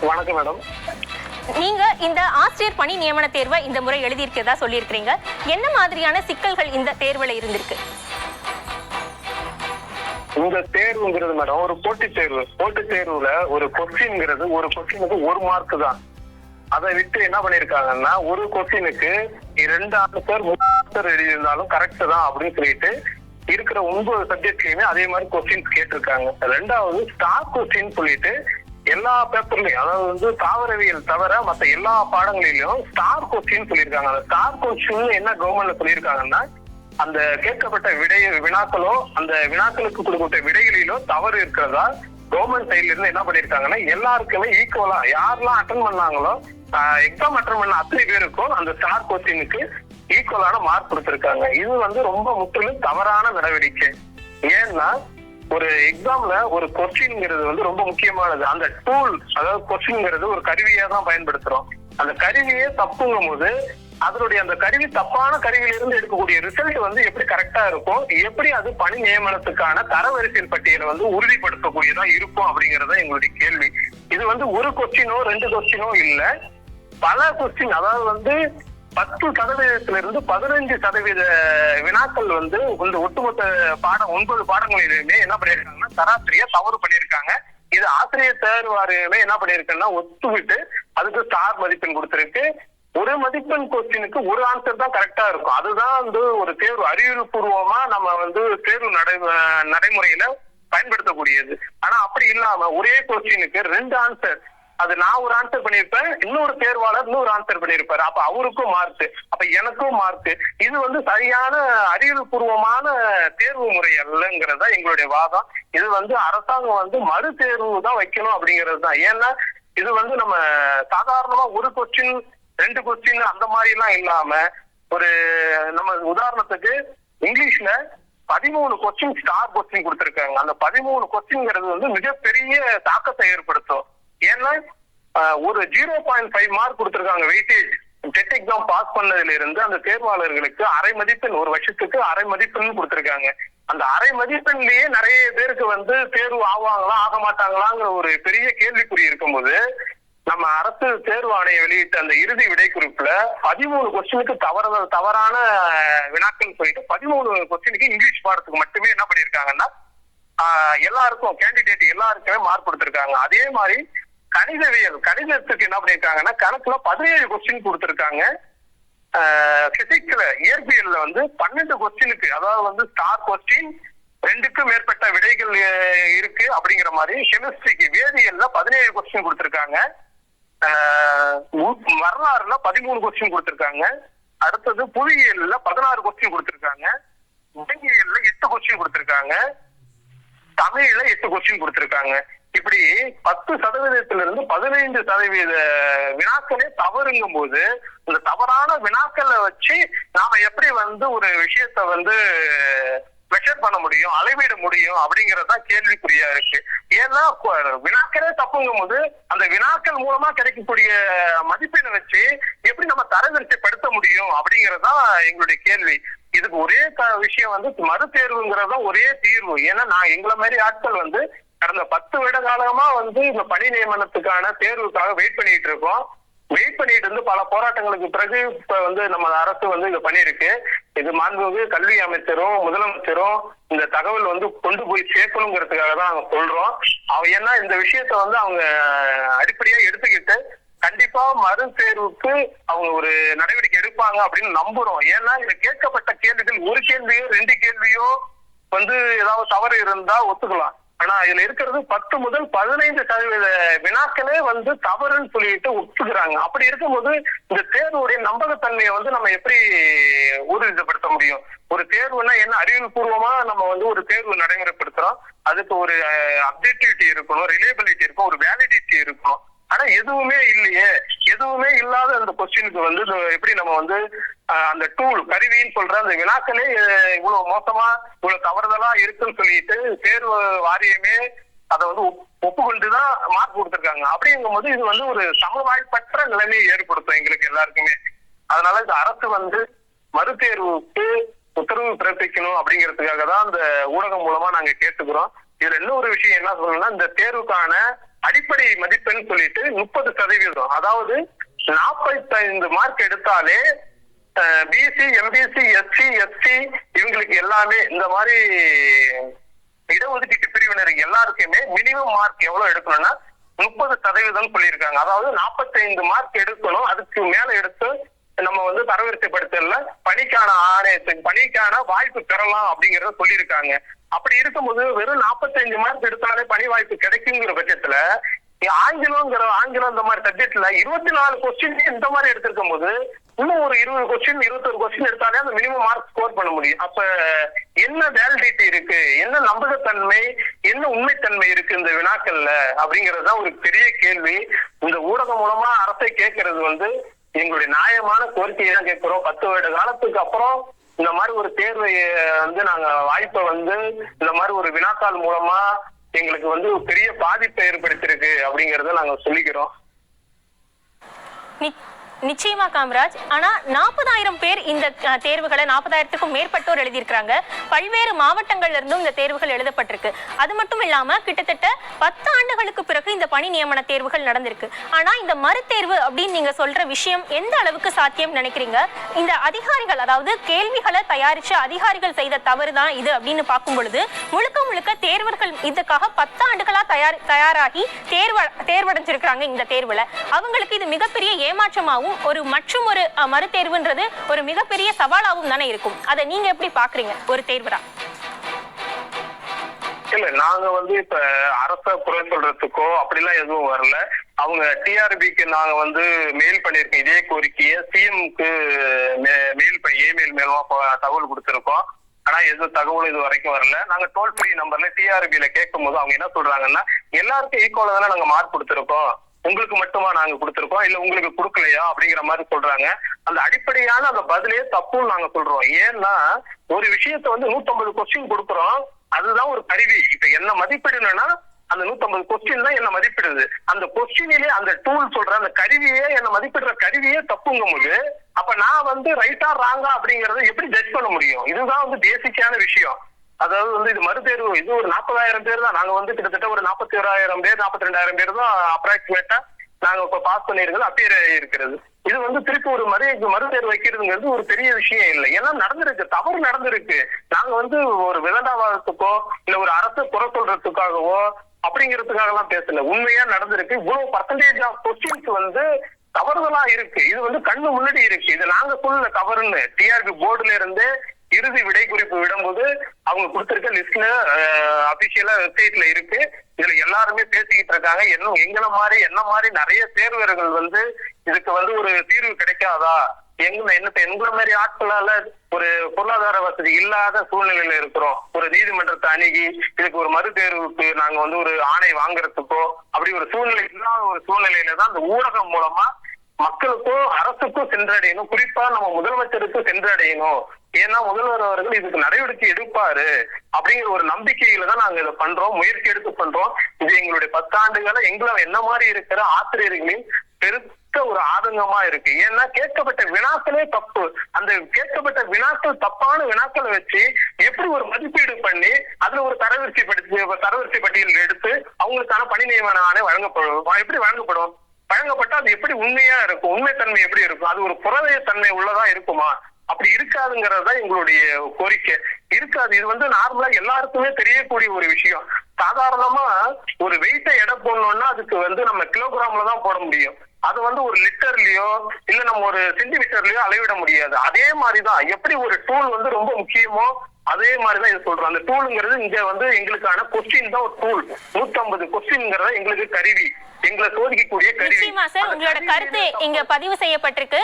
வணக்கம் மேடம். நீங்க இந்த ஆசிரியர் பணி நியமன தேர்வை இந்த முறை எழுதியிருக்கிறதா சொல்லியிருக்கிறீங்க. என்ன மாதிரியான சிக்கல்கள் இந்த தேர்வுல இருந்திருக்கு? இந்த தேர்வுங்கிறது மேடம் ஒரு போட்டித் தேர்வு. போட்டித் தேர்வுல ஒரு கொஸ்டின்ங்கிறது ஒரு கொஸ்டினுக்கு ஒரு மார்க் தான். அதை விட்டு என்ன பண்ணிருக்காங்கன்னா ஒரு கொஸ்டினுக்கு ரெண்டு ஆன்சர் மூணு ஆன்சர் எழுதியிருந்தாலும் கரெக்ட் தான் அப்படின்னு சொல்லிட்டு இருக்கிற ஒன்பது சப்ஜெக்ட்லயுமே அதே மாதிரி கொஸ்டின்ஸ் கேட்டிருக்காங்க. ரெண்டாவது ஸ்டார் கொஸ்டின் சொல்லிட்டு எல்லா பேப்பர்லயும் அதாவது வந்து தாவரவியல் தவிர மத்த எல்லா பாடங்களிலும் ஸ்டார் கொஸ்டின் சொல்லியிருக்காங்க. அந்த ஸ்டார் கொஸ்டின் என்ன கவர்மெண்ட்ல சொல்லியிருக்காங்கன்னா அந்த கேட்கப்பட்ட விடை வினாக்களோ அந்த வினாக்களுக்கு கொடுக்கப்பட்ட விடைகளிலோ தவறு இருக்கிறதா கவர்மெண்ட் சைட்ல இருந்து என்ன பண்ணிருக்காங்கன்னா எல்லாருக்குமே ஈக்குவலா யாரெல்லாம் அட்டன் பண்ணாங்களோ எக்ஸாம் அட்டன் பண்ண அத்தனை பேருக்கும் அந்த ஸ்டார் கொஸ்டினுக்கு ஈக்குவலான மார்க் கொடுத்திருக்காங்க. இது வந்து ரொம்ப முற்றிலும் தவறான நடவடிக்கை. ஏன்னா ஒரு எக்ஸாம்ல ஒரு கொஸ்டின்ங்கிறது வந்து ரொம்ப முக்கியமானது. அந்த டூல் அதாவது கொஸ்டின்ங்கிறது ஒரு கருவியா தான் பயன்படுத்துறோம். அந்த கருவியே தப்புங்கும் போது அதனுடைய அந்த கருவி தப்பான கருவியிலிருந்து எடுக்கக்கூடிய ரிசல்ட் வந்து எப்படி கரெக்டா இருக்கும் எப்படி அது பணி நியமனத்துக்கான தரவரிசையில் பட்டியலை வந்து உறுதிப்படுத்தக்கூடியதா இருக்கும் அப்படிங்கறத எங்களுடைய கேள்வி. இது வந்து ஒரு கொஸ்டினோ ரெண்டு கொஸ்டினோ இல்ல. பல கொஸ்டின் அதாவது வந்து பத்து சதவீதத்துல இருந்து பதினஞ்சு சதவீத வினாக்கள் வந்து இந்த ஒட்டுமொத்த பாடம் ஒன்பது பாடங்களிலுமே என்ன பண்ணிருக்காங்கன்னா சராசரியா தவறு பண்ணிருக்காங்க இது ஆசிரியர் தேர்வு வாரியமே என்ன பண்ணிருக்குன்னா ஒத்துவிட்டு அதுக்கு ஸ்டார் மதிப்பெண் கொடுத்துருக்கு. ஒரு மதிப்பெண் கொஸ்டினுக்கு ஒரு ஆன்சர் தான் கரெக்டா இருக்கும். அதுதான் வந்து ஒரு தேர்வு அறிவியல் பூர்வமா நம்ம வந்து தேர்வு நடை நடைமுறையில பயன்படுத்தக்கூடியது. ஆனா அப்படி இல்லாம ஒரே கொஸ்டினுக்கு ரெண்டு ஆன்சர் அது நான் ஒரு ஆன்சர் பண்ணிருப்பேன் இன்னொரு தேர்வாளர் இன்னொரு ஆன்சர் பண்ணிருப்பாரு அப்ப அவருக்கும் மார்க் அப்ப எனக்கும் மார்க் இது வந்து சரியான அறிவியல் பூர்வமான தேர்வு முறை அல்லங்கிறதா எங்களுடைய வாதம். இது வந்து அரசாங்கம் வந்து மறு தேர்வு தான் வைக்கணும் அப்படிங்கிறது தான். ஏன்னா இது வந்து நம்ம சாதாரணமா ஒரு கொஸ்டின் ரெண்டு கொஸ்டின் அந்த மாதிரி எல்லாம் இல்லாம ஒரு நம்ம உதாரணத்துக்கு இங்கிலீஷ்ல பதிமூணு கொஸ்டின் ஸ்டார் கொஸ்டின் கொடுத்திருக்காங்க. அந்த பதிமூணு கொஸ்டின்ங்கிறது வந்து மிகப்பெரிய தாக்கத்தை ஏற்படுத்தும். ஏன்னா ஒரு ஜீரோ பாயிண்ட் ஃபைவ் மார்க் கொடுத்துருக்காங்க வெயிட்டேஜ் டெட் எக்ஸாம் பாஸ் பண்ணதுல இருந்து அந்த தேர்வாளர்களுக்கு அரை மதிப்பெண் ஒரு வருஷத்துக்கு அரை மதிப்பெண் கொடுத்திருக்காங்க. அந்த அரை மதிப்பெண்லயே நிறைய பேருக்கு வந்து தேர்வு ஆவாங்களா ஆக மாட்டாங்களாங்கிற ஒரு பெரிய கேள்விக்குறி இருக்கும்போது நம்ம அரசு தேர்வு ஆணையம் வெளியிட்ட அந்த இறுதி விடைக்குறிப்புல பதிமூணு கொஸ்டினுக்கு தவறு தவறான வினாக்கள் சொல்லிட்டு பதிமூணு கொஸ்டினுக்கு இங்கிலீஷ் பாடத்துக்கு மட்டுமே என்ன பண்ணிருக்காங்கன்னா எல்லாருக்கும் கேண்டிடேட் எல்லாருக்குமே மார்க் கொடுத்திருக்காங்க. அதே மாதிரி கணிதவியல் கணிதத்துக்கு என்ன பண்ணிருக்காங்கன்னா கணக்குல பதினேழு கொஸ்டின் கொடுத்திருக்காங்க. பிசிக்ஸ்ல இயற்பியல்ல வந்து பன்னெண்டு கொஸ்டினுக்கு அதாவது வந்து ஸ்டார் கொஸ்டின் ரெண்டுக்கும் மேற்பட்ட விடைகள் இருக்கு அப்படிங்கிற மாதிரி கெமிஸ்ட்ரிக்கு வேதியியல்ல பதினேழு கொஸ்டின் கொடுத்திருக்காங்க. உ- வரலாறுல பதிமூணு கொஸ்டின் கொடுத்திருக்காங்க. அடுத்தது புவியியல்ல பதினாறு கொஸ்டின் கொடுத்திருக்காங்க. விலங்கியல்ல எட்டு கொஸ்டின் கொடுத்திருக்காங்க. தமிழ்ல எட்டு கொஸ்டின் கொடுத்திருக்காங்க. இப்படி பத்து சதவீதத்திலிருந்து பதினைந்து சதவீத வினாக்களே தவறுங்கும் போது இந்த தவறான வினாக்களை வச்சு நாம எப்படி வந்து ஒரு விஷயத்த வந்து மெஷர் பண்ண முடியும் அளவிட முடியும் அப்படிங்கறதுதான் கேள்விக்குறியா இருக்கு. ஏன்னா வினாக்களே தப்புங்கும் போது அந்த வினாக்கள் மூலமா கிடைக்கக்கூடிய மதிப்பெண்ணை வச்சு எப்படி நம்ம தரவரிசைப்படுத்த முடியும் அப்படிங்கறதுதான் எங்களுடைய கேள்வி. இதுக்கு ஒரே க- விஷயம் வந்து மறு ஒரே தீர்வு. ஏன்னா நான் எங்களை மாதிரி ஆட்கள் வந்து கடந்த பத்து வருட காலமா வந்து இந்த பணி நியமனத்துக்கான தேர்வுக்காக வெயிட் பண்ணிட்டு இருக்கோம். வெயிட் பண்ணிட்டு இருந்து பல போராட்டங்களுக்கு பிறகு இப்ப வந்து நம்ம அரசு வந்து இதை பண்ணிருக்கு இது மாண்புமிகு கல்வி அமைச்சரும் முதலமைச்சரும் இந்த தகவல் வந்து கொண்டு போய் சேர்க்கணுங்கிறதுக்காக தான் நாங்க சொல்றோம். அவ ஏன்னா இந்த விஷயத்த வந்து அவங்க அடிப்படையா எடுத்துக்கிட்டு கண்டிப்பா மறு தேர்வுக்கு அவங்க ஒரு நடவடிக்கை எடுப்பாங்க அப்படின்னு நம்புறோம். ஏன்னா இது கேட்கப்பட்ட கேள்விகள் ஒரு கேள்வியோ ரெண்டு கேள்வியோ வந்து ஏதாவது தவறு இருந்தா ஒத்துக்கலாம். ஆனா இதுல இருக்கிறது பத்து முதல் பதினைந்து சதவீத வினாக்களே வந்து தவறுன்னு சொல்லிட்டு ஒத்துக்கிறாங்க. அப்படி இருக்கும்போது இந்த தேர்வுடைய நம்பகத்தன்மையை வந்து நம்ம எப்படி ஊர்ஜிதப்படுத்த முடியும்? ஒரு தேர்வுனா என்ன? அறிவுபூர்வமா நம்ம வந்து ஒரு தேர்வு நடைமுறைப்படுத்துறோம். அதுக்கு ஒரு அப்ஜெக்டிவிட்டி இருக்கணும் ரிலேபிலிட்டி இருக்கும் ஒரு வேலிடிட்டி இருக்கணும். ஆனா எதுவுமே இல்லையே. எதுவுமே இல்லாத அந்த கொஸ்டினுக்கு வந்து எப்படி நம்ம வந்து அந்த டூல் கருவின்னு சொல்ற அந்த வினாக்களே இவ்வளவு மோசமா இவ்வளவு தவறுதலா இருக்குன்னு சொல்லிட்டு தேர்வு வாரியமே அதை வந்து ஒப்புக்கொண்டுதான் மார்க் கொடுத்திருக்காங்க. அப்படிங்கும்போது இது வந்து ஒரு சமவாய்ப்பற்ற நிலைமையை ஏற்படுத்தும் எங்களுக்கு எல்லாருக்குமே. அதனால இந்த அரசு வந்து மறுதேர்வுக்கு உத்தரவு பிறப்பிக்கணும் அப்படிங்கிறதுக்காக தான் அந்த ஊடகம் மூலமா நாங்க கேட்டுக்கிறோம். இதுல இன்னொரு விஷயம் என்ன சொல்லணும்னா இந்த தேர்வுக்கான அடிப்படை மதிப்பெண் சொல்லிட்டு முப்பது சதவீதம். அதாவது நாற்பத்தைந்து மார்க் எடுத்தாலே பிசி எம்பிசி எஸ்சி எஸ்டி இவங்களுக்கு எல்லாமே இந்த மாதிரி இடஒதுக்கீட்டு பிரிவினர் எல்லாருக்குமே மினிமம் மார்க் எவ்வளவு எடுக்கணும்னா முப்பது சதவீதம் சொல்லியிருக்காங்க. அதாவது 45 மார்க் எடுக்கணும். அதுக்கு மேல எடுத்து நம்ம வந்து தரவரிசைப்படுத்தல பணிக்கான ஆணையத்துக்கு பணிக்கான வாய்ப்பு பெறலாம் அப்படிங்கறத சொல்லியிருக்காங்க. அப்படி இருக்கும்போது வெறும் 45 மார்க் எடுத்தாலே பணி வாய்ப்பு கிடைக்குங்கிற பட்சத்துல ஆங்கிலங்கிற ஆங்கிலம்ங்கிற ஆங்கிலம் இந்த மாதிரி சப்ஜெக்ட்ல இருபத்தி நாலு கொஸ்டின் இந்த மாதிரி எடுத்திருக்கும் போது இன்னும் ஒரு இருபது கொஸ்டின் இருபத்தொரு கொஸ்டின் எடுத்தாலே அந்த மினிமம் மார்க் ஸ்கோர் பண்ண முடியும். அப்ப என்ன வேலிடிட்டி இருக்கு? என்ன நம்பகத்தன்மை? என்ன உண்மைத்தன்மை இருக்கு இந்த வினாக்கள்ல? அப்படிங்கறது தான் ஒரு பெரிய கேள்வி. இந்த ஊடகம் மூலமா அரசை கேட்கறது வந்து எங்களுடைய நியாயமான கோரிக்கையை தான் கேட்கிறோம். பத்து வருட காலத்துக்கு அப்புறம் இந்த மாதிரி ஒரு தேர்வை வந்து நாங்க வாய்ப்பை வந்து இந்த மாதிரி ஒரு வினாத்தாள் மூலமா எங்களுக்கு வந்து ஒரு பெரிய பாதிப்பை ஏற்படுத்தியிருக்கு அப்படிங்கறத நாங்க சொல்லிக்கிறோம். நிச்சயமா காமராஜ். ஆனா நாற்பதாயிரம் பேர் இந்த தேர்வுகளை நாற்பதாயிரத்துக்கும் மேற்பட்டோர் எழுதியிருக்கிறாங்க. பல்வேறு மாவட்டங்கள்ல இருந்தும் இந்த தேர்வுகள் எழுதப்பட்டிருக்கு. அது மட்டும் இல்லாம கிட்டத்தட்ட பத்து ஆண்டுகளுக்கு பிறகு இந்த பணி நியமன தேர்வுகள் நடந்திருக்கு. ஆனா இந்த மறுதேர்வு அப்படின்னு நீங்க சொல்ற விஷயம் எந்த அளவுக்கு சாத்தியம் நினைக்கிறீங்க? இந்த அதிகாரிகள் அதாவது கேள்விகளை தயாரிச்சு அதிகாரிகள் செய்த தவறு தான் இது அப்படின்னு பார்க்கும் பொழுது முழுக்க முழுக்க தேர்வர்கள் இதுக்காக பத்து ஆண்டுகளா தயார் தயாராகி தேர்வு தேர்வடைஞ்சிருக்கிறாங்க இந்த தேர்வுல. அவங்களுக்கு இது மிகப்பெரிய ஏமாற்றமாகவும் ஒரு மற்றும் ஒரு மறுதேர்வுன்றது ஒரு மிகப்பெரிய சவாலாகவும் தானே இருக்கும். அதை நீங்க எப்படி பாக்குறீங்க ஒரு தேர்வரா? இல்ல நாங்க வந்து இப்ப அரச குறை சொல்றதுக்கோ அப்படிலாம் எதுவும் வரல. அவங்க டிஆர்பிக்கு நாங்க வந்து மெயில் பண்ணிருக்கோம் இதே கோரிக்கையை சிஎம்க்கு மெயில் இமெயில் மேலும் தகவல் கொடுத்திருக்கோம். ஆனா எதுவும் தகவல் இது வரைக்கும் வரல. நாங்க டோல் ஃப்ரீ நம்பர்ல டிஆர்பில கேட்கும் போது அவங்க என்ன சொல்றாங்கன்னா எல்லாருக்கும் ஈக்குவலா தானே நாங்க மார்க் கொடுத்திருக்கோம். உங்களுக்கு மட்டுமா நாங்க கொடுத்துருக்கோம்? இல்ல உங்களுக்கு கொடுக்கலையா? அப்படிங்கிற மாதிரி சொல்றாங்க. அந்த அடிப்படையான அந்த பதிலே தப்புன்னு நாங்க சொல்றோம். ஏன்னா ஒரு விஷயத்த வந்து 150 கொஸ்டின் கொடுக்குறோம். அதுதான் ஒரு கருவி. இப்ப என்ன மதிப்பிடணும்னா அந்த 150 கொஸ்டின் தான் என்ன மதிப்பிடுது. அந்த கொஸ்டினிலே அந்த டூல் சொல்ற அந்த கருவியே என்ன மதிப்பிடுற கருவியே தப்புங்கும் போது அப்ப நான் வந்து ரைட்டா ராங்கா அப்படிங்கறத எப்படி ஜட்ஜ் பண்ண முடியும்? இதுதான் வந்து பேசிக்கான விஷயம். அதாவது வந்து இது மறுதேர்வு இது ஒரு நாற்பதாயிரம் பேர் தான். நாங்க வந்து கிட்டத்தட்ட ஒரு நாற்பத்தி ஓராயிரம் பேர் நாற்பத்தி ரெண்டாயிரம் பேர் தான் அப்ராக்சிமேட்டா நாங்க இப்ப பாஸ் பண்ணிருக்கிறது அப்பியர் இருக்கிறது இது வந்து திருப்பி ஒரு மறு மறுதேர்வு வைக்கிறதுங்கிறது ஒரு பெரிய விஷயம் இல்லை. ஏன்னா நடந்திருக்கு தவறு நடந்திருக்கு. நாங்க வந்து ஒரு விதண்டாவாதத்துக்கோ இல்ல ஒரு அரசு குறை சொல்றதுக்காகவோ அப்படிங்கிறதுக்காக எல்லாம் பேசல. உண்மையா நடந்திருக்கு. இவ்வளவு பர்சன்டேஜ் ஆஃப் கொஸ்டின்ஸ் வந்து தவறுதலா இருக்கு. இது வந்து கண்ணு முன்னாடி இருக்கு. இது நாங்க சொல்லல தவறுன்னு. டிஆர்பி போர்டுல இருந்து இறுதி விடை குறிப்பு விடும்போது அவங்க கொடுத்திருக்க லிஸ்ட்ல அபிஷியலா வெப்சைட்ல இருக்கு. இதுல எல்லாருமே பேசிக்கிட்டு இருக்காங்க. என்ன எங்களை மாதிரி என்ன மாதிரி நிறைய தேர்வர்கள் வந்து இதுக்கு வந்து ஒரு தீர்வு கிடைக்காதா? எங்க என்ன எங்களை மாதிரி ஆட்களால ஒரு பொருளாதார வசதி இல்லாத சூழ்நிலையில இருக்கிறோம். ஒரு நீதிமன்றத்தை அணுகி இதுக்கு ஒரு மறு தேர்வுக்கு நாங்க வந்து ஒரு ஆணை வாங்குறதுக்கோ அப்படி ஒரு சூழ்நிலை இல்லாத ஒரு சூழ்நிலையில தான் அந்த ஊடகம் மூலமா மக்களுக்கும் அரசுக்கும் சென்றடையணும். குறிப்பா நம்ம முதலமைச்சருக்கும் சென்றடையணும். ஏன்னா முதல்வர் அவர்கள் இதுக்கு நடவடிக்கை எடுப்பாரு அப்படிங்கிற ஒரு நம்பிக்கையில தான் நாங்க இதை பண்றோம் முயற்சி எடுத்து பண்றோம். இது எங்களுடைய பத்தாண்டுகள எங்களை என்ன மாதிரி இருக்கிற ஆசிரியர்களின் பெருத்த ஒரு ஆதங்கமா இருக்கு. ஏன்னா கேட்கப்பட்ட வினாக்களே தப்பு. அந்த கேட்கப்பட்ட வினாக்கள் தப்பான வினாக்களை வச்சு எப்படி ஒரு மதிப்பீடு பண்ணி அதுல ஒரு தரவரிசை படுத்தி தரவரிசை பட்டியல் எடுத்து அவங்களுக்கான பணி நியமன ஆணை வழங்கப்படும். எப்படி வழங்கப்படும்? வழங்கப்பட்டா அது எப்படி உண்மையா இருக்கும்? உண்மைத்தன்மை எப்படி இருக்கும்? அது ஒரு புறவைய தன்மை உள்ளதா இருக்குமா? அப்படி இருக்காதுங்கிறது தான் எங்களுடைய கோரிக்கை. இருக்காது. இது வந்து நார்மலா எல்லாருக்குமே தெரியக்கூடிய ஒரு விஷயம். சாதாரணமா ஒரு வெயிட்டை எடை போடணும்னா அதுக்கு வந்து நம்ம கிலோகிராம்ல தான் போட முடியும். அது வந்து ஒரு லிட்டர்லயோ இல்ல நம்ம ஒரு சென்டிமீட்டர்லயோ அளவிட முடியாது. அதே மாதிரிதான். எப்படி ஒரு டூல் வந்து ரொம்ப முக்கியமோ அதே மாதிரிதான் இது சொல்றோம். அந்த டூலுங்கிறது இங்க வந்து எங்களுக்கான கொஸ்டின் தான் ஒரு டூல் நூத்தம்பது கொஸ்டின்ங்கிறத எங்களுக்கு கருவி. எங்களை சோதிக்கக்கூடிய கருவி. உங்களோட கருத்து இங்க பதிவு செய்யப்பட்டிருக்கு.